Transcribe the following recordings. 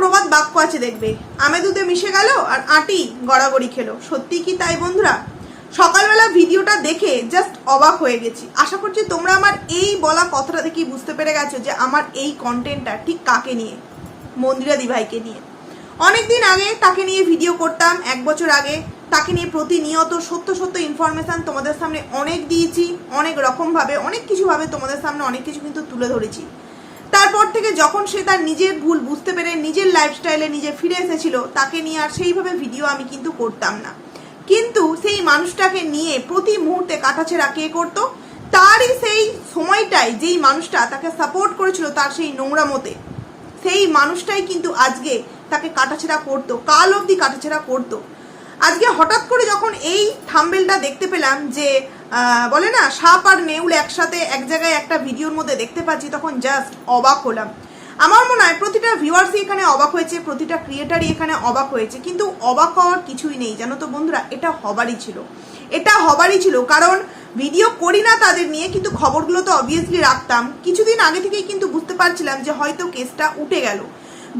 প্রবাদ বাক্য আছে, দেখবে। আমে দুধে মিশে গেল আর আটি গড়াগড়ি খেলো। সত্যি কি তাই, বন্ধুরা? সকালবেলা ভিডিওটা দেখে জাস্ট অবাক হয়ে গেছি। আশা করছি তোমরা আমার এই বলা কথাটা দেখেই বুঝতে পেরে গেছো যে আমার এই কন্টেন্টটা ঠিক কাকে নিয়ে? মন্দিরা দিভাইকে নিয়ে। অনেকদিন আগে তাকে নিয়ে ভিডিও করতাম, এক বছর আগে। তাকে নিয়ে প্রতিনিয়ত সত্য সত্য ইনফরমেশন তোমাদের সামনে অনেক দিয়েছি, অনেক রকমভাবে, অনেক কিছুভাবে তোমাদের সামনে অনেক কিছু কিন্তু তুলে ধরেছি। তারপর থেকে যখন সে তার নিজের ভুল বুঝতে পেরে নিজের লাইফস্টাইলে নিজে ফিরে এসেছিল, তাকে নিয়ে আর সেইভাবে ভিডিও আমি কিন্তু করতাম না। কিন্তু সেই মানুষটাকে নিয়ে প্রতি মুহূর্তে কাটাছেড়া কে করতো? তারই সেই সময়টাই যেই মানুষটা তাকে সাপোর্ট করেছিল তার সেই নোংরা মতে, সেই মানুষটাই কিন্তু আজকে তাকে কাটাছেড়া করতো, কাল অবধি কাটাছেড়া করতো। আজকে হঠাৎ করে যখন এই থাম্বেলটা দেখতে পেলাম যে বলে না, সাপ আর নেউল একসাথে এক জায়গায় একটা ভিডিওর মধ্যে দেখতে পাচ্ছি, তখন জাস্ট অবাক হলাম। আমার মনে হয় প্রতিটা ভিউয়ার্সই এখানে অবাক হয়েছে, প্রতিটা ক্রিয়েটারই এখানে অবাক হয়েছে, কিন্তু অবাক হওয়ার কিছুই নেই, জানো তো বন্ধুরা, এটা হবারই ছিল। এটা হবারই ছিল, কারণ ভিডিও করি না তাদের নিয়ে, কিন্তু খবরগুলো তো অবভিয়াসলি রাখতাম। কিছুদিন আগে থেকেই কিন্তু বুঝতে পারছিলাম যে হয়তো কেসটা উঠে গেল।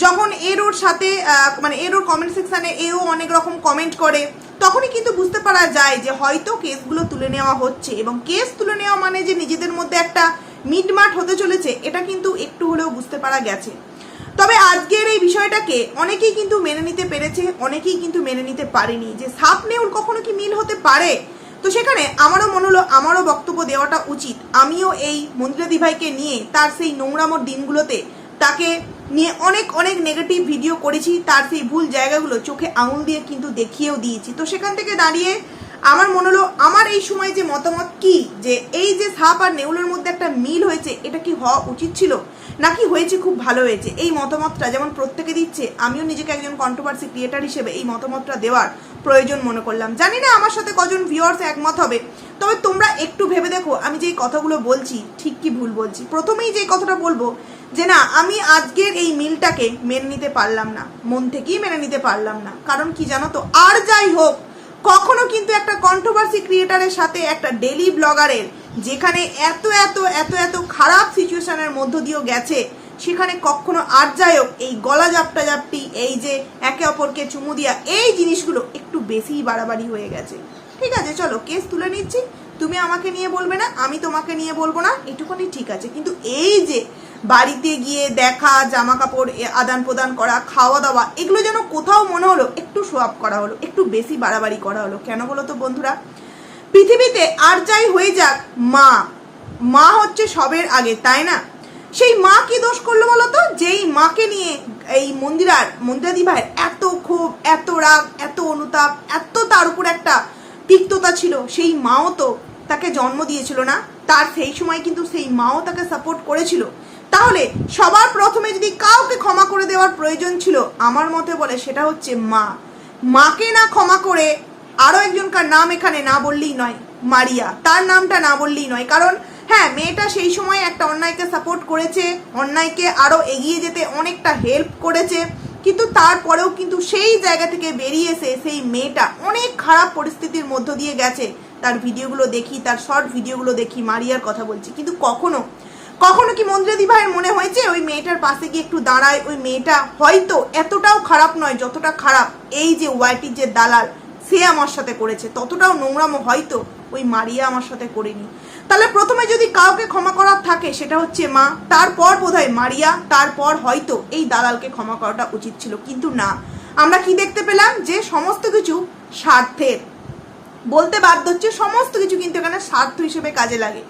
যখন এর ওর সাথে মানে এর ওর কমেন্ট সেকশানে এও অনেক রকম কমেন্ট করে, তখনই কিন্তু বুঝতে পারা যায় যে হয়তো কেসগুলো তুলে নেওয়া হচ্ছে এবং কেস তুলে নেওয়া মানে যে নিজেদের মধ্যে একটা মিটমাট হতে চলেছে, এটা কিন্তু একটু হলেও বুঝতে পারা গেছে। তবে আজকের এই বিষয়টাকে অনেকেই কিন্তু মেনে নিতে পেরেছে, অনেকেই কিন্তু মেনে নিতে পারেনি যে সাপ নেউল কখনো কি মিল হতে পারে? তো সেখানে আমারও মনে হলো, আমারও বক্তব্য দেওয়াটা উচিত। আমিও এই মন্দিরা দিভাইকে নিয়ে তার সেই নোংরামোর দিনগুলোতে তাকে নিয়ে অনেক অনেক নেগেটিভ ভিডিও করেছি, তার সেই ভুল জায়গাগুলো চোখে আঙুল দিয়ে কিন্তু দেখিয়েও দিয়েছি। তো সেখান থেকে দাঁড়িয়ে আমার মনে হলো, আমার এই সময় যে মতামত কি? যে এই যে সাপ আর নেউলের মধ্যে একটা মিল হয়েছে, এটা কি হওয়া উচিত ছিল? নাকি হয়েছে খুব ভালো হয়েছে? এই মতামতটা যেমন প্রত্যেকে দিচ্ছে, আমিও নিজেকে একজন কন্ট্রোভার্সি ক্রিয়েটার হিসেবে এই মতামতটা দেওয়ার প্রয়োজন মনে করলাম। জানি না আমার সাথে কজন ভিউয়ার্স একমত হবে। তবে তোমরা একটু ভেবে দেখো, আমি যেই কথাগুলো বলছি, ঠিক কি ভুল বলছি। প্রথমেই যে কথাটা বলব, যে না, আমি আজকের এই মিলটাকে মেনে নিতে পারলাম না, মন থেকেই মেনে নিতে পারলাম না। কারণ কি জানো তো, আর যাই হোক, কখনো কিন্তু একটা কন্ট্রোভার্সি ক্রিয়েটারের সাথে একটা ডেলি ব্লগারের যেখানে এত এত এত এত খারাপ সিচুয়েশনের মধ্য দিয়েও গেছে, সেখানে কখনো আর যাই হোক, এই গলা জাপটা জাপটি এই যে একে অপরকে চুমু দিয়া, এই জিনিসগুলো একটু বেশিই বাড়াবাড়ি হয়ে গেছে। ঠিক আছে, চলো কেস তুলে নিচ্ছি। তুমি আমাকে নিয়ে বলবে না, আমি তোমাকে নিয়ে বলব না, এটুকুনি ঠিক আছে। কিন্তু এই যে বাড়িতে গিয়ে দেখা জামা কাপড় আদান প্রদান করা খাওয়া দাওয়া এগুলো যেন কোথাও মনে হলো, একটু আপ করা হলো, একটু বেশি বাড়াবাড়ি করা হলো, কেন বলো তো বন্ধুরা? পৃথিবীতে আর যাই হয়ে যাক, মা মা হচ্ছে সবের আগে, তাই না? সেই মা কি দোষ করল বলো তো? যেই মাকে নিয়ে এই মন্দিরার মন্দিরাদি ভাইয়ের এত ক্ষোভ, এত রাগ, এত অনুতাপ, এত তার উপর একটা তিক্ততা ছিল, সেই মাও তো তাকে জন্ম দিয়েছিল না, তার সেই সময় কিন্তু সেই মাও তাকে সাপোর্ট করেছিল। তাহলে সবার প্রথমে যদি কাউকে ক্ষমা করে দেওয়ার প্রয়োজন ছিল, আমার মতে বলে সেটা হচ্ছে মা। মাকে না ক্ষমা করে আরও একজনকার নাম এখানে না বললেই নয়, মারিয়া। তার নামটা না বললেই নয়, কারণ হ্যাঁ মেয়েটা সেই সময় একটা অন্যায়কে সাপোর্ট করেছে, অন্যায়কে আরও এগিয়ে যেতে অনেকটা হেল্প করেছে কিন্তু তারপরেও কিন্তু সেই জায়গা থেকে বেরিয়ে এসে সেই মেয়েটা। অনেক খারাপ পরিস্থিতির মধ্য দিয়ে গেছে। তার ভিডিওগুলো দেখি, তার শর্ট ভিডিওগুলো দেখি, মারিয়ার কথা বলছি। কিন্তু কখনো কখনো কি মন্দিরাদি ভাইয়ের মনে হয়েছে ওই মেয়েটার পাশে গিয়ে একটু দাঁড়ায়? ওই মেয়েটা হয়তো এতটাও খারাপ নয় যতটা খারাপ এই যে ওয়াইটির যে দালাল, সে আমার সাথে করেছে। ততটাও নোংরামো হয়তো ওই মারিয়া আমার সাথে করেনি। তাহলে প্রথমে যদি কাউকে ক্ষমা করার থাকে, সেটা হচ্ছে মা, তারপর বোধহয় মারিয়া, তারপর হয়তো এই দালালকে ক্ষমা করাটা উচিত ছিল। কিন্তু না। আমরা কি দেখতে পেলাম? যে সমস্ত কিছু স্বার্থের। বলতে বাধ্য হচ্ছে সমস্ত কিছু কিন্তু এখানে স্বার্থ হিসেবে কাজে লাগে।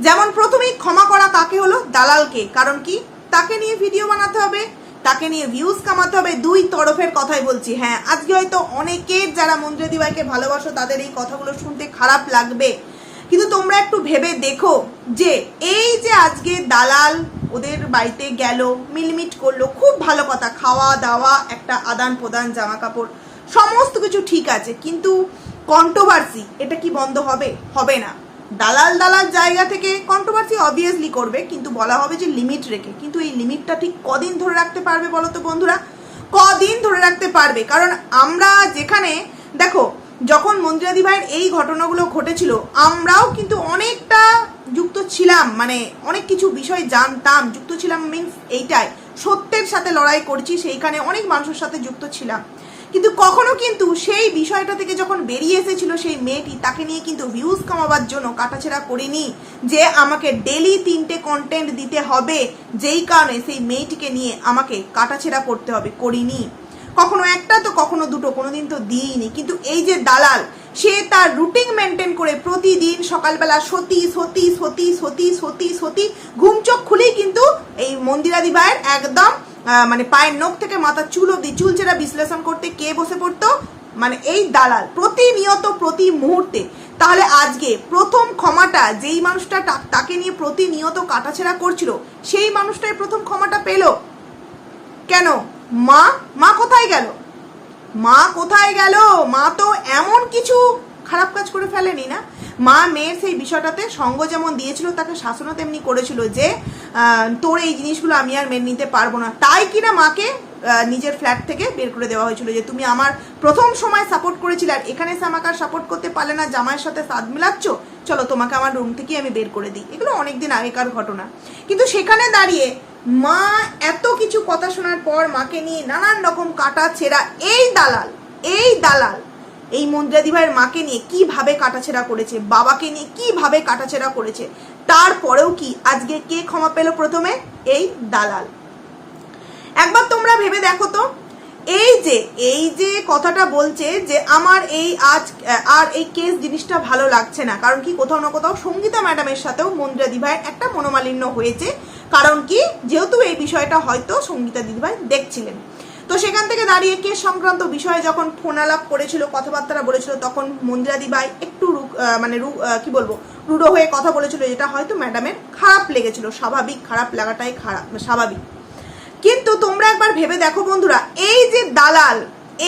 যেমন প্রথমেই ক্ষমা করা কাকে হলো? দালালকে। কারণ কি? তাকে নিয়ে ভিডিও বানাতে হবে, তাকে নিয়ে ভিউজ কামাতে হবে। দুই তরফের কথাই বলছি। হ্যাঁ আজকে হয়তো অনেকের যারা মন্ত্রী দিবাইকে ভালোবাসো, তাদের এই কথাগুলো শুনতে খারাপ লাগবে। কিন্তু তোমরা একটু ভেবে দেখো যে এই যে আজকে দালাল ওদের বাড়িতে গেল, মিলমিট করল, খুব ভালো কথা, খাওয়া দাওয়া, একটা আদান প্রদান, জামা কাপড়, সমস্ত কিছু ঠিক আছে, কিন্তু কন্ট্রোভার্সি এটা কি বন্ধ হবে? হবে না। দালাল দালাল জায়গা থেকে কন্ট্রোভার্সি অবভিয়াসলি করবে, কিন্তু বলা হবে যে লিমিট রেখে। কিন্তু এই লিমিটটা ঠিক কদিন ধরে রাখতে পারবে বলো তো বন্ধুরা? কদিন ধরে রাখতে পারবে? কারণ আমরা যেখানে, দেখো যখন মন্দিরাদি ভাইয়ের এই ঘটনাগুলো ঘটেছিল, আমরাও কিন্তু অনেকটা যুক্ত ছিলাম মানে অনেক কিছু বিষয় জানতাম, যুক্ত ছিলাম মিনস এইটাই। সত্যের সাথে লড়াই করছি, সেইখানে অনেক মানুষের সাথে যুক্ত ছিলাম। কিন্তু কখনো কিন্তু সেই বিষয়টা থেকে যখন বেরিয়ে এসেছিল সেই মেয়েটি, তাকে নিয়ে কিন্তু ভিউজ কামাবার জন্য কাটাছেড়া করিনি যে আমাকে ডেলি তিনটে কন্টেন্ট দিতে হবে, যেই কারণে সেই মেয়েটিকে নিয়ে আমাকে কাটাছেড়া করতে হবে, করিনি। কখনো একটা তো কখনো দুটো, কোনোদিন তো দিইনি। কিন্তু এই যে দালাল, সে তার রুটিন মেনটেন করে প্রতিদিন সকালবেলা সতী সতী সতী সতী সতী সতী, ঘুম চোখ খুলেই কিন্তু এই মন্দিরাদি ভাইয়ের একদম মানে পায়ের নখ থেকে মাথার চুল অব্দি চুল চেরা বিশ্লেষণ করতে কে বসে পড়তো? মানে এই দালাল, প্রতিনিয়ত, প্রতি মুহূর্তে। তাহলে আজকে প্রথম ক্ষমাটা যেই মানুষটা তাকে নিয়ে প্রতিনিয়ত কাটাছেড়া করছিল, সেই মানুষটাই প্রথম ক্ষমাটা পেল। কেন? মা মা কোথায় গেল? মা কোথায় গেল? মা তো এমন কিছু খারাপ কাজ করে ফেলেনি না? মা মেয়ের সেই বিষয়টাতে সঙ্গ যেমন দিয়েছিল, তাকে শাসনও তেমনি করেছিল যে তোর এই জিনিসগুলো আমি আর মেনে নিতে পারব না। তাই কিনা মাকে নিজের ফ্ল্যাট থেকে বের করে দেওয়া হয়েছিল যে, তুমি আমার প্রথম সময় সাপোর্ট করেছিলে আর এখানে এসে আমাকে আর সাপোর্ট করতে পারলে না, জামাইয়ের সাথে সাদ মিলাচ্ছ? চলো তোমাকে আমার রুম থেকে আমি বের করে দিই। এগুলো অনেকদিন আগেকার ঘটনা। কিন্তু সেখানে দাঁড়িয়ে মা এত কিছু কথা শোনার পর মাকে নিয়ে নানান রকম কাটা ছেঁড়া, এই দালাল এই দালাল। এই মন্দিরাদি ভাইয়ের মাকে নিয়ে কীভাবে কাটাছেড়া করেছে, বাবাকে নিয়ে কীভাবে কাটাছেড়া করেছে, তারপরেও কি আজকে কে ক্ষমা পেল প্রথমে? এই দালাল। একবার তোমরা ভেবে দেখো তো এই যে এই যে কথাটা বলছে যে আমার এই আজ আর এই কেস জিনিসটা ভালো লাগছে না। কারণ কি কোথাও না কোথাও সঙ্গীতা ম্যাডামের সাথেও মন্দিরা দিভাইয়ের একটা মনোমালিন্য হয়েছে। কারণ কি যেহেতু এই বিষয়টা হয়তো সঙ্গীতা দিদিভাই দেখছিলেন। তো সেখান থেকে দাঁড়িয়ে কেস সংক্রান্ত বিষয়ে যখন ফোন আলাপ করেছিল কথাবার্তা বলেছিল, তখন মন্দিরা দিবাই একটু মানে রু- কি বলব রুডো হয়ে কথা বলেছিল, যেটা হয়তো ম্যাডামের খারাপ লেগেছিল। স্বাভাবিক খারাপ লাগাটাই খারাপ, স্বাভাবিক। কিন্তু তোমরা একবার ভেবে দেখো বন্ধুরা, এই যে দালাল,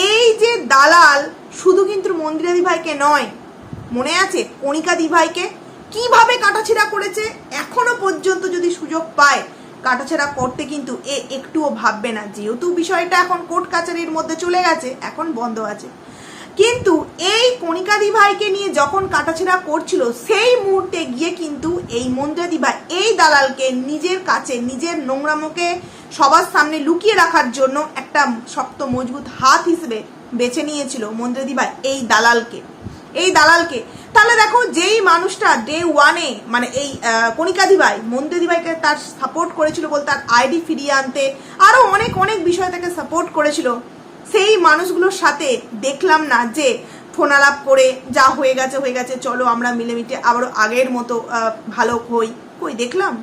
এই যে দালাল শুধু কিন্তু মন্দিরা দিভাইকে নয়, মনে আছে কণিকা দিভাইকে? কীভাবে কাটাছেড়া করেছে? এখনও পর্যন্ত যদি সুযোগ পায়, কাটাছেড়া করতে কিন্তু এ একটুও ভাববে না। যেহেতু বিষয়টা এখন কোর্ট কাছারির মধ্যে চলে গেছে, এখন বন্ধ আছে। কিন্তু এই কণিকা দিভাইকে নিয়ে যখন কাটাছেড়া করছিল সেই মুহূর্তে গিয়ে কিন্তু এই মন্দিরা দিভাই এই দালালকে নিজের কাছে নিজের নোংরামোকে সবার সামনে লুকিয়ে রাখার জন্য একটা শক্ত মজবুত হাত হিসেবে বেছে নিয়েছিল মন্দিরা দিভাই এই দালালকে। এই দালালকে। তাহলে দেখো যেই মানুষটা ডে ওয়ানে মানে এই আহ, কণিকা দিভাই মন্দির দিভাইকে তার সাপোর্ট করেছিল বল তার আইডি ফিরিয়ে আনতে আরও অনেক অনেক বিষয় তাকে সাপোর্ট করেছিল। সেই মানুষগুলোর সাথে দেখলাম না যে ফোন আলাপ করে যা হয়ে গেছে হয়ে গেছে, চলো আমরা মিলেমিটে আবারও আগের মতো ভালো হই। কই দেখলাম?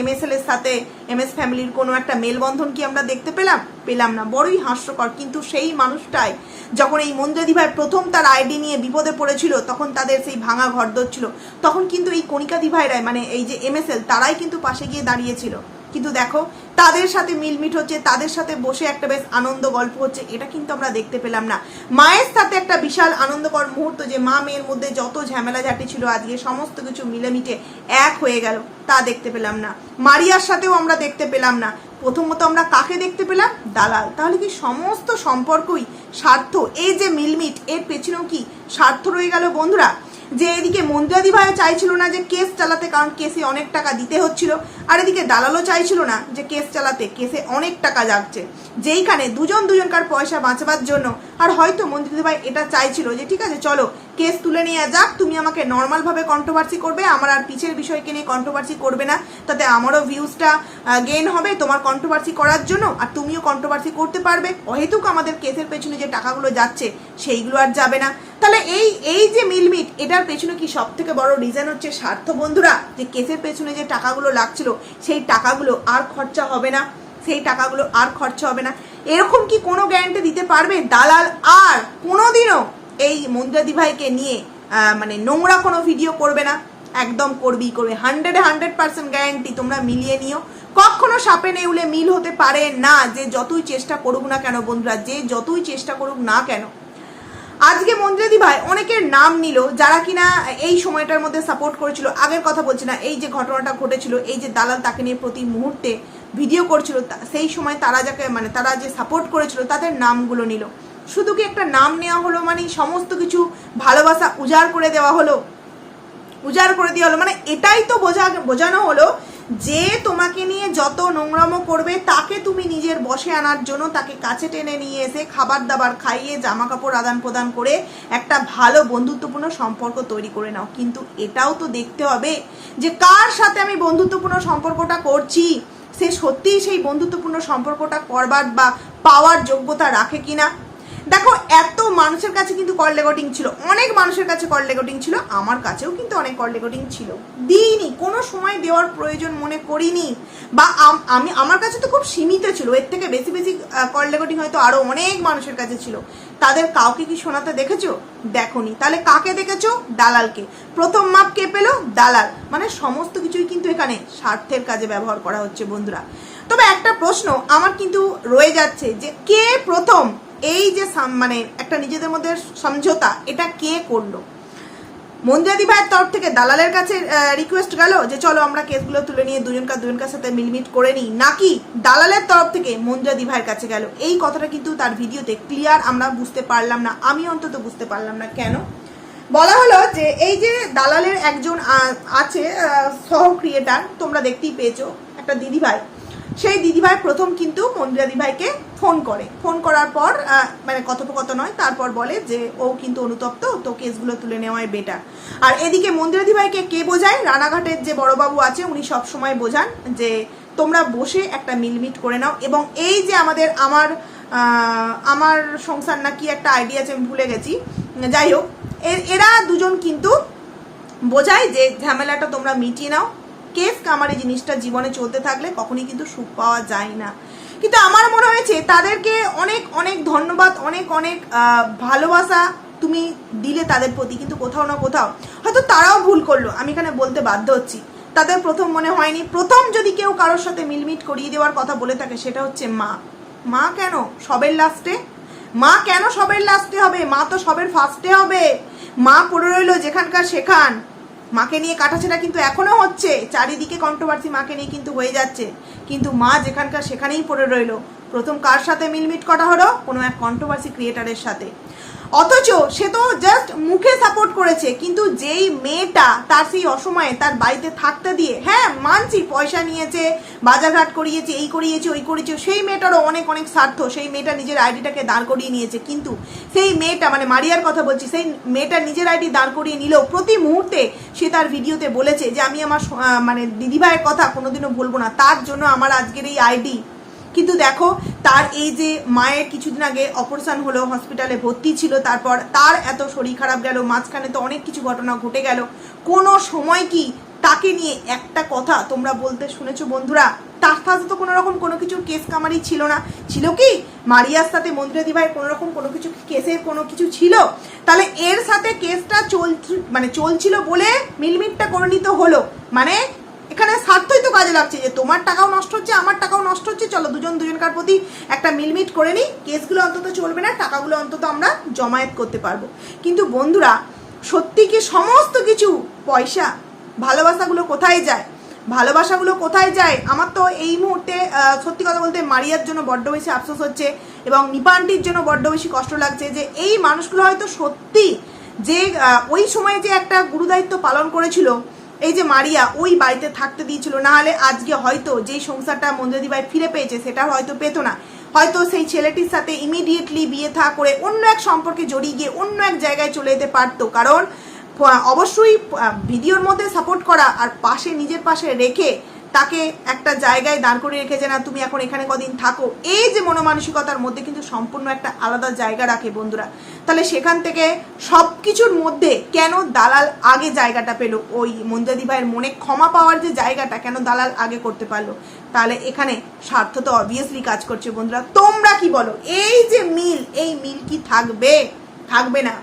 এমএসএল এর সাথে এমএস ফ্যামিলির কোনো একটা মেলবন্ধন কি আমরা দেখতে পেলাম? পেলাম না, বড়ই হাস্যকর। কিন্তু সেই মানুষটাই যখন এই মন্দিরা দিভাই প্রথম তার আইডি নিয়ে বিপদে পড়েছিল, তখন তাদের সেই ভাঙা ঘর ছিল। তখন কিন্তু এই কণিকা দিভাইরাই মানে এই যে এমএসএল তারাই কিন্তু পাশে গিয়ে দাঁড়িয়েছিল। কিন্তু দেখো, তাদের সাথে মিলমিট হচ্ছে, তাদের সাথে বসে একটা বেশ আনন্দ গল্প হচ্ছে, এটা কিন্তু আমরা দেখতে পেলাম না। মায়ের সাথে একটা বিশাল আনন্দকর মুহূর্ত যে মা মেয়ের মধ্যে যত ঝামেলা ঝাঁটি ছিল আজকে, সমস্ত কিছু মিলেমিটে এক হয়ে গেল, তা দেখতে পেলাম না। মারিয়ার সাথেও আমরা দেখতে পেলাম না। প্রথমত আমরা কাকে দেখতে পেলাম? দালাল। তাহলে কি সমস্ত সম্পর্কই স্বার্থ? এই যে মিলমিট, এর পেছনেও কি স্বার্থ রয়ে গেল বন্ধুরা? যে এদিকে মন্দিরাদি ভাইও চাইছিল না যে কেস চালাতে, কারণ কেসে অনেক টাকা দিতে হচ্ছিল। আর এদিকে দালালও চাইছিল না যে কেস চালাতে, কেসে অনেক টাকা যাচ্ছে। যেইখানে দুজন দুজনকার পয়সা বাঁচাবার জন্য, আর হয়তো মন্দিরাদি ভাই এটা চাইছিল যে, ঠিক আছে, চলো কেস তুলে নিয়ে যাক। তুমি আমাকে নর্মালভাবে কন্ট্রোভার্সি করবে, আমার আর পিছের বিষয়কে নিয়ে কন্ট্রোভার্সি করবে না। তাতে আমারও ভিউজটা গেইন হবে তোমার কন্ট্রোভার্সি করার জন্য, আর তুমিও কন্ট্রোভার্সি করতে পারবে। অহেতুক আমাদের কেসের পেছনে যে টাকাগুলো যাচ্ছে, সেইগুলো আর যাবে না। তাহলে এই এই যে মিলমিট, এটার পেছনে কি সব থেকে বড় রিজন হচ্ছে স্বার্থ? বন্ধুরা, যে কেসের পেছনে যে টাকাগুলো লাগছিল, সেই টাকাগুলো আর খরচা হবে না। সেই টাকাগুলো আর খরচা হবে না। এরকম কি কোনো গ্যারান্টি দিতে পারবে? দালাল আর কোনোদিনও এই মন্দিরাদি ভাইকে নিয়ে মানে নোংরা কোনো ভিডিও করবে না, একদম করবেই করবে। হান্ড্রেডে হান্ড্রেড পার্সেন্ট গ্যারান্টি তোমরা মিলিয়ে নিও। কখনো সাপে নেউলে মিল হতে পারে না, যে যতই চেষ্টা করুক না কেন বন্ধুরা, যে যতই চেষ্টা করুক না কেন। আজকে মন্দিরাদি ভাই অনেকের নাম নিল, যারা কিনা এই সময়টার মধ্যে সাপোর্ট করেছিল। আগের কথা বলছি না, এই যে ঘটনাটা ঘটেছিল, এই যে দালাল তাকে নিয়ে প্রতি মুহূর্তে ভিডিও করছিল সেই সময় তারা যাকে মানে তারা যে সাপোর্ট করেছিল, তাদের নামগুলো নিল। শুধু কি একটা নাম নেওয়া হলো? মানে সমস্ত কিছু ভালোবাসা উজাড় করে দেওয়া হলো? উজাড় করে দেওয়া হলো? মানে এটাই তো বোঝা, বোঝানো হলো যে তোমাকে নিয়ে যত নোংরামো করবে, তাকে তুমি নিজের বসে আনার জন্য তাকে কাছে টেনে নিয়ে এসে খাবার দাবার খাইয়ে জামা কাপড় আদান প্রদান করে একটা ভালো বন্ধুত্বপূর্ণ সম্পর্ক তৈরি করে নাও। কিন্তু এটাও তো দেখতে হবে যে কার সাথে আমি বন্ধুত্বপূর্ণ সম্পর্কটা করছি? সে সত্যিই সেই বন্ধুত্বপূর্ণ সম্পর্কটা করবার বা পাওয়ার যোগ্যতা রাখে কিনা? দেখো, এত মানুষের কাছে কিন্তু কল রেকর্ডিং ছিল। অনেক মানুষের কাছে কল রেকর্ডিং ছিল। আমার কাছেও কিন্তু অনেক কল রেকর্ডিং ছিল। দিইনি, কোনো সময় দেওয়ার প্রয়োজন মনে করিনি। বা আম- আমি, আমার কাছে তো খুব সীমিত ছিল। এর থেকে বেশি বেশি কল রেকর্ডিং হয়তো আরও অনেক মানুষের কাছে ছিল। তাদের কাউকে কি শোনাতে দেখেছ? দেখোনি। তাহলে কাকে দেখেছ? দালালকে। প্রথম মাপ কে পেল? দালাল। মানে সমস্ত কিছুই কিন্তু এখানে স্বার্থের কাজে ব্যবহার করা হচ্ছে বন্ধুরা। তবে একটা প্রশ্ন আমার কিন্তু রয়ে যাচ্ছে যে কে প্রথম এই যে মানে একটা নিজেদের মধ্যে সমঝোতা, এটা কে করল? মন্দিরাদি ভাইয়ের তরফ থেকে দালালের কাছে রিকোয়েস্ট গেল যে চলো আমরা কেসগুলো তুলে নিয়ে দুজনকার দুজনকার সাথে মিলমিট করে নিই। নাকি দালালের তরফ থেকে মন্দিরাদি ভাইয়ের কাছে গেল? এই কথাটা কিন্তু তার ভিডিওতে ক্লিয়ার আমরা বুঝতে পারলাম না। আমি অন্তত বুঝতে পারলাম না কেন? বলা হলো যে এই যে দালালের একজন আছে সহ ক্রিয়েটার তোমরা দেখতেই পেয়েছ, একটা দিদি ভাই সেই দিদিভাই প্রথম কিন্তু মন্দিরা দিদিভাইকে ফোন করে। ফোন করার পর মানে কথোপকথন নয় তারপর বলে যে ও কিন্তু অনুতপ্ত, তো কেসগুলো তুলে নেওয়াই বেটার আর এদিকে মন্দিরা দিদিভাইকে কে বোঝায়? রানাঘাটের যে বড়বাবু আছে, উনি সব সময় বোঝান যে তোমরা বসে একটা মিলমিট করে নাও এবং এই যে আমাদের আমার আমার সংসার না কি একটা আইডিয়া আছে, আমি ভুলে গেছি। যাই হোক এরা দুজন কিন্তু বোঝায় যে ঝামেলাটা তোমরা মিটিয়ে নাও। কেস কামারি জিনিসটা জীবনে চলতে থাকলে কখনই কিন্তু সুখ পাওয়া যায় না। কিন্তু আমার মনে হয়েছে, তাদেরকে অনেক অনেক ধন্যবাদ, অনেক অনেক ভালোবাসা তুমি দিলে তাদের প্রতি। কিন্তু কোথাও না কোথাও হয়তো তারাও ভুল করল, আমি এখানে বলতে বাধ্য হচ্ছি। তাদের প্রথম মনে হয়নি। প্রথম যদি কেউ কারোর সাথে মিলমিট করিয়ে দেওয়ার কথা বলে থাকে, সেটা হচ্ছে মা। মা কেন? সবের লাস্টে? মা কেন সবের লাস্টে হবে? মা তো সবের ফার্স্টে হবে। মা পড়ে রইল যেখানকার সেখান। মাকে নিয়ে কাটাছেড়া কিন্তু এখনও হচ্ছে। চারিদিকে কন্ট্রোভার্সি মাকে নিয়ে কিন্তু হয়ে যাচ্ছে। কিন্তু মা যেখানকার সেখানেই পড়ে রইল। প্রথম কার সাথে মিলমিট করা হলো? কোনো এক কন্ট্রোভার্সি ক্রিয়েটারের সাথে। অথচ সে তো জাস্ট মুখে সাপোর্ট করেছে, কিন্তু যেই মেয়েটা তার সেই অসময়ে তার বাড়িতে থাকতে দিয়ে হ্যাঁ মানছি, পয়সা নিয়েছে, বাজারঘাট করিয়েছে, এই করিয়েছে, ওই করিয়েছে, সেই মেয়েটারও অনেক অনেক স্বার্থ, সেই মেয়েটা নিজের আইডিটাকে দাঁড় করিয়ে নিয়েছে, কিন্তু সেই মেয়েটা মানে মারিয়ার কথা বলছি, সেই মেয়েটা নিজের আইডি দাঁড় করিয়ে নিলেও প্রতি মুহূর্তে সে তার ভিডিওতে বলেছে যে, আমি আমার মানে দিদিভাইয়ের কথা কোনোদিনও বলব না, তার জন্য আমার আজকের এই আইডি কিন্তু দেখো, তার এই যে মায়ের কিছুদিন আগে অপারেশন হলো, হসপিটালে ভর্তি ছিল, তারপর তার এত শরীর খারাপ গেল, মাঝখানে তো অনেক কিছু ঘটনা ঘটে গেল। কোনো সময় কি তাকে নিয়ে একটা কথা তোমরা বলতে শুনেছো বন্ধুরা? তার সাথে তো কোনো রকম কোনো কিছুর কেস কামারি ছিল না। ছিল কি? মারিয়ার সাথে মন্দিরা দিভাইয়ের কোনো রকম কোনো কিছু কেসের কোনো কিছু ছিল? তাহলে এর সাথে কেসটা চল মানে চলছিল বলে মিলমিটটা করে নিতে হলো। মানে এখানে স্বার্থই তো কাজে লাগছে যে তোমার টাকাও নষ্ট হচ্ছে, আমার টাকাও নষ্ট হচ্ছে। চলো দুজন দুজনকার প্রতি একটা মিলমিট করে নিই। কেসগুলো অন্তত চলবে না, টাকাগুলো অন্তত আমরা জমায়েত করতে পারব। কিন্তু বন্ধুরা, সত্যি কি সমস্ত কিছু পয়সা ভালোবাসাগুলো কোথায় যায়? ভালোবাসাগুলো কোথায় যায়? আমার তো এই মুহূর্তে সত্যি কথা বলতে মারিয়ার জন্য বড্ড বেশি আফসোস হচ্ছে এবং নিপান্টির জন্য বড্ড বেশি কষ্ট লাগছে যে এই মানুষগুলো হয়তো সত্যি যে ওই সময় যে একটা গুরুদায়িত্ব পালন করেছিল এই যে মারিয়া, ওই বাড়িতে থাকতে দিয়েছিল। না হলে আজকে হয়তো যেই সংসারটা মঞ্জুদি ভাই ফিরে পেয়েছে সেটা হয়তো পেতো না। হয়তো সেই ছেলেটির সাথে ইমিডিয়েটলি বিয়ে থা করে অন্য এক সম্পর্কে জড়িয়ে গিয়ে অন্য এক জায়গায় চলে যেতে পারতো। কারণ, অবশ্যই ভিডিওর মধ্যে সাপোর্ট করা আর পাশে, নিজের পাশে রেখে তাকে একটা জায়গায় দাঁড় করে রেখেছে না, তুমি এখন এখানে কদিন থাকো। এই যে মনোমানসিকতার মধ্যে কিন্তু সম্পূর্ণ একটা আলাদা জায়গা রাখে বন্ধুরা। তাহলে সেখান থেকে সব কিছুর মধ্যে কেন দালাল আগে জায়গাটা পেল? ওই মঞ্জাদি ভাইয়ের মনে ক্ষমা পাওয়ার যে জায়গাটা কেন দালাল আগে করতে পারল? তাহলে এখানে স্বার্থ তো অবভিয়াসলি কাজ করছে বন্ধুরা। তোমরা কি বলো? এই যে মিল, এই মিল কি থাকবে? থাকবে না।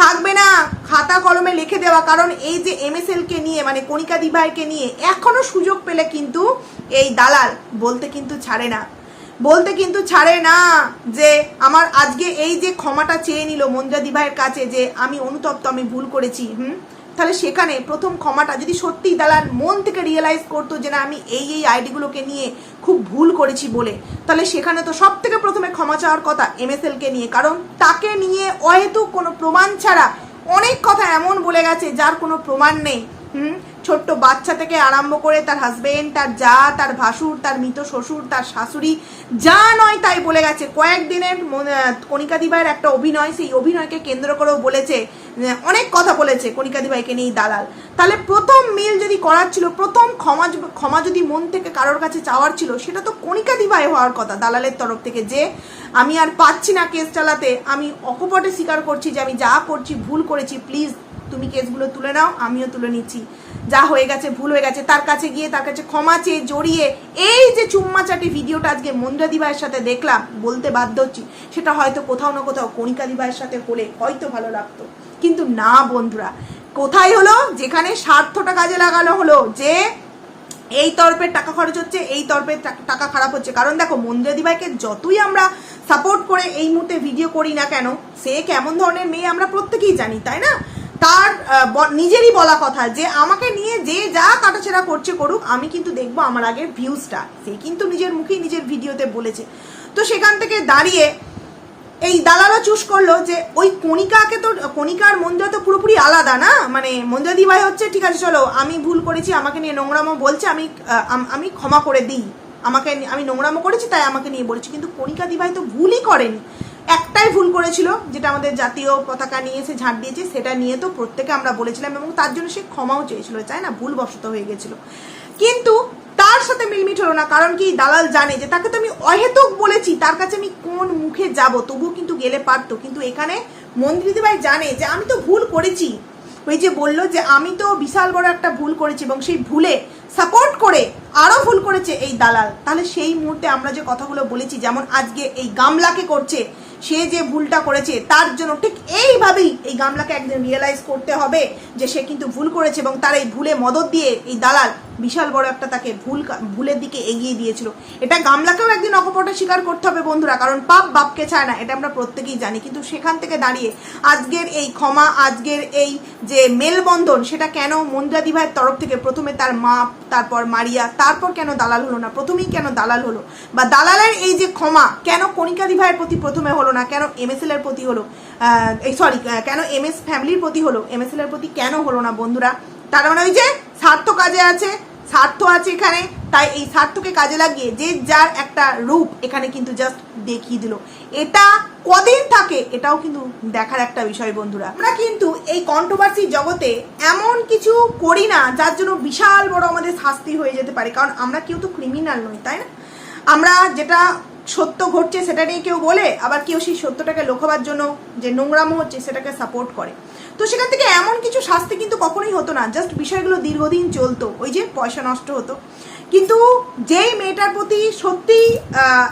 থাকবে না। খাতা কলমে লিখে দেওয়া, কারণ এই যে এম এস কে নিয়ে মানে কণিকা দিভাইকে নিয়ে এখনও সুযোগ পেলে কিন্তু এই দালাল বলতে কিন্তু ছাড়ে না। বলতে কিন্তু ছাড়ে না যে আমার আজকে এই যে ক্ষমাটা চেয়ে নিল মঞ্জা দিভাইয়ের কাছে যে আমি অনুতপ্ত, আমি ভুল করেছি, হুম? তাহলে সেখানে প্রথম ক্ষমাটা যদি সত্যিই দালাল মন থেকে রিয়েলাইজ করতো যে না, আমি এই এই আইডিগুলোকে নিয়ে খুব ভুল করেছি বলে। তাহলে সেখানে তো সব থেকে প্রথমে ক্ষমা চাওয়ার কথা এম এস এমএসএলকে নিয়ে। কারণ তাকে নিয়ে অহেতুক কোনো প্রমাণ ছাড়া অনেক কথা এমন বলে গেছে যার কোনো প্রমাণ নেই। হুম? ছোট্ট বাচ্চা থেকে আরম্ভ করে তার হাজবেন্ড তার যা, তার ভাসুর, তার মৃত শ্বশুর, তার শাশুড়ি, যা নয় তাই বলে গেছে। কয়েকদিনের কণিকা দিবাইয়ের একটা অভিনয়, সেই অভিনয়কে কেন্দ্র করেও বলেছে অনেক কথা বলেছে কণিকা দিবাইকে নিয়ে দালাল। তাহলে প্রথম মিল যদি করার ছিল, প্রথম ক্ষমা ক্ষমা যদি মন থেকে কারোর কাছে চাওয়ার ছিল, সেটা তো কণিকা দিবাই হওয়ার কথা, দালালের তরফ থেকে যে, আমি আর পাচ্ছি না কেস চালাতে, আমি অকপটে স্বীকার করছি যে আমি যা করছি, ভুল করেছি প্লিজ তুমি কেসগুলো তুলে নাও, আমিও তুলে নিচ্ছি। যা হয়ে গেছে, ভুল হয়ে গেছে, তার কাছে গিয়ে তার কাছে ক্ষমা চেয়ে জড়িয়ে এই যে চুম্মাচাটি ভিডিওটা আজকে মন্দিরা দিবাইয়ের সাথে দেখলাম, বলতে বাধ্য হচ্ছি, সেটা হয়তো কোথাও না কোথাও কণিকা দিবাইয়ের সাথে হলে হয়তো ভালো লাগতো। কিন্তু না বন্ধুরা, কোথায় হলো? যেখানে স্বার্থটা কাজে লাগানো হলো যে এই তরফের টাকা খরচ হচ্ছে, এই তরফের টাকা খারাপ হচ্ছে। কারণ দেখো মন্দিরা দিবাইকে যতই আমরা সাপোর্ট করে এই মুহূর্তে ভিডিও করি না কেন, সে কেমন ধরনের মেয়ে আমরা প্রত্যেকেই জানি, তাই না? তার নিজেরই বলা কথা যে আমাকে নিয়ে যে যা কাটাছেড়া করছে করুক, আমি কিন্তু দেখব আমার আগের ভিউজটা সে কিন্তু নিজের মুখেই নিজের ভিডিওতে বলেছে। তো সেখান থেকে দাঁড়িয়ে এই দালালও চুজ করল যে ওই কণিকাকে তো, কণিকার মন্দিরা তো পুরোপুরি আলাদা না? মানে মন্দিরা দিবাই হচ্ছে, ঠিক আছে, চলো, আমি ভুল করেছি, আমাকে নিয়ে নোংরামো বলছে, আমি আমি ক্ষমা করে দিই। আমাকে আমি নোংরামো করেছি, তাই আমাকে নিয়ে বলেছি। কিন্তু কণিকা দিবাই তো ভুলই করেনি। একটাই ভুল করেছিল, যেটা আমাদের জাতীয় পতাকা নিয়ে সে ঝাঁট দিয়েছে, সেটা নিয়ে তো প্রত্যেকে আমরা বলেছিলাম এবং তার জন্য সে ক্ষমাও চেয়েছিল, তাই না? ভুল বশত হয়ে গেছিল। কিন্তু তার সাথে মিলমিট হলো না, কারণ কি দালাল জানে যে তাকে তো আমি অহেতুক বলেছি, তার কাছে আমি কোন মুখে যাব, তবুও কিন্তু গেলে পারতো। কিন্তু এখানে মন্ত্রী ভাই জানে যে আমি তো ভুল করেছি। ওই যে বলল যে আমি তো বিশাল বড় একটা ভুল করেছি এবং সেই ভুলে সাপোর্ট করে আরও ভুল করেছে এই দালাল। তাহলে সেই মুহূর্তে আমরা যে কথাগুলো বলেছি, যেমন আজকে এই গামলাকে করছে সে যে ভুলটা করেছে, তার জন্য ঠিক এইভাবেই এই গামলাকে একদিন রিয়েলাইজ করতে হবে যে সে কিন্তু ভুল করেছে এবং তার এই ভুলে মদত দিয়ে এই দালাল বিশাল বড় একটা তাকে ভুল ভুলের দিকে এগিয়ে দিয়েছিল। এটা গামলাকেও একদিন অকপটে স্বীকার করতে হবে বন্ধুরা, কারণ পাপ বাপকে চায় না, এটা আমরা প্রত্যেকেই জানি। কিন্তু সেখান থেকে দাঁড়িয়ে আজকের এই ক্ষমা, আজকের এই যে মেলবন্ধন, সেটা কেন মন্দিরা দিভাইয়ের তরফ থেকে প্রথমে তার মা, তারপর মারিয়া, তারপর কেন দালাল হলো না? প্রথমেই কেন দালাল হলো? বা দালালের এই যে ক্ষমা, কেন কণিকা দিভাইয়ের প্রতি প্রথমে হলো না? কেন এমএসএল এর প্রতি হলো? এই সরি কেন এম এস ফ্যামিলির প্রতি হলো? এমএসএল এর প্রতি কেন হলো না বন্ধুরা? তার মানে ওই যে স্বার্থ কাজে আছে স্বার্থ আছে এখানে, তাই এই স্বার্থকে কাজে লাগিয়ে যে যার একটা রূপ এখানে কিন্তু জাস্ট দেখিয়ে দিল। এটা কদিন থাকে, এটাও কিন্তু দেখার একটা বিষয় বন্ধুরা। আমরা কিন্তু এই কন্ট্রোভার্সি জগতে এমন কিছু করি না, যার জন্য বিশাল বড় আমাদের শাস্তি হয়ে যেতে পারে, কারণ আমরা কেউ তো ক্রিমিনাল নই, তাই না? আমরা যেটা সত্য ঘটছে সেটা নিয়ে কেউ বলে, আবার কেউ সেই সত্যটাকে লোকাবার জন্য যে নোংরামো হচ্ছে সেটাকে সাপোর্ট করে। তো সেখান থেকে এমন কিছু শাস্তি কিন্তু কখনোই হতো না জাস্ট বিষয়গুলো দীর্ঘদিন চলতো, ওই যে পয়সা নষ্ট হতো। কিন্তু যেই মেয়েটার প্রতি সত্যি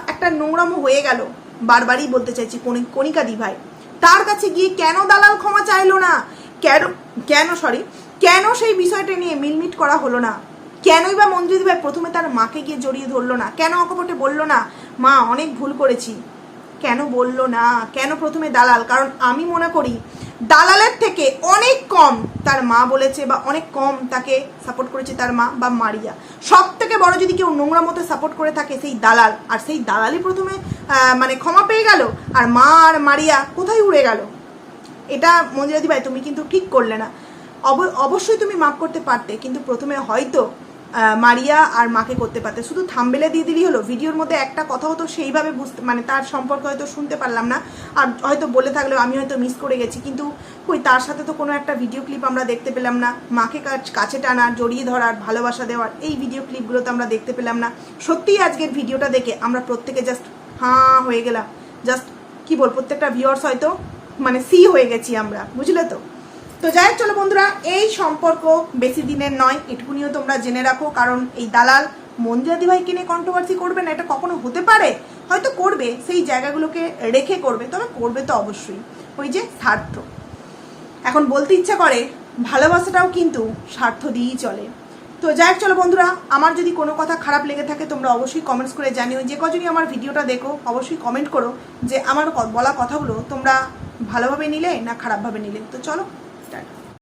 একটা নোংরামো হয়ে গেল, বারবারই বলতে চাইছি কণি- কণিকা দিভাই তার কাছে গিয়ে কেন দালাল ক্ষমা চাইলো না? কেন কেন সরি কেন সেই বিষয়টা নিয়ে মিলমিট করা হলো না? কেনই বা মঞ্জুরি ভাই প্রথমে তার মাকে গিয়ে জড়িয়ে ধরলো না? কেন অকপটে বলল না? মা, অনেক ভুল করেছি। কেন বলল না? কেন প্রথমে দালাল? কারণ আমি মনে করি, দালালের থেকে অনেক কম তার মা বলেছে বা অনেক কম তাকে সাপোর্ট করেছে তার মা বা মারিয়া। সব থেকে বড় যদি কেউ নোংরা মতো সাপোর্ট করে থাকে সেই দালাল। আর সেই দালালই প্রথমে মানে ক্ষমা পেয়ে গেল আর মা আর মারিয়া কোথায় উড়ে গেল? এটা মঞ্জুরাদি ভাই, তুমি কিন্তু ঠিক করলে না। অব- অবশ্যই তুমি মাফ করতে পারতে, কিন্তু প্রথমে হয়তো মারিয়া আর মাকে করতে পারতে। শুধু থাম্বেলে দিয়ে দিলেই হলো। ভিডিওর মধ্যে একটা কথা হতো, সেইভাবে বুঝতে মানে তার সম্পর্কে হয়তো শুনতে পারলাম না। আর হয়তো বলে থাকলেও আমি হয়তো মিস করে গেছি। কিন্তু কই, তার সাথে তো কোনো একটা ভিডিও ক্লিপ আমরা দেখতে পেলাম না। মাকে কাছ- কাছে টানার জড়িয়ে ধরার, ভালোবাসা দেওয়ার এই ভিডিও ক্লিপগুলো তো আমরা দেখতে পেলাম না। সত্যিই আজকের ভিডিওটা দেখে আমরা প্রত্যেকে জাস্ট হাঁ হয়ে গেলাম। জাস্ট কি বল, প্রত্যেকটা ভিউয়ার্স হয়তো মানে সি হয়ে গেছি আমরা। বুঝলে তো? তো যাই চলো বন্ধুরা, এই সম্পর্ক বেশি দিনের নয়, এটুকুনিও তোমরা জেনে রাখো, কারণ এই দালাল মন্দিরাদি ভাইকে নিয়ে কন্ট্রোভার্সি করবে না, এটা কখনো হতে পারে, হয়তো করবে, সেই জায়গাগুলোকে রেখে করবে, তবে করবে তো অবশ্যই, ওই যে স্বার্থ। এখন বলতে ইচ্ছা করে, ভালোবাসাটাও কিন্তু স্বার্থ দিয়েই চলে। তো যাই চলো বন্ধুরা, আমার যদি কোনো কথা খারাপ লেগে থাকে, তোমরা অবশ্যই কমেন্টস করে জানিও, যে কজনই আমার ভিডিওটা দেখো, অবশ্যই কমেন্ট করো, যে আমার বলা কথাগুলো তোমরা ভালোভাবে নিলে না খারাপভাবে নিলে। তো চলো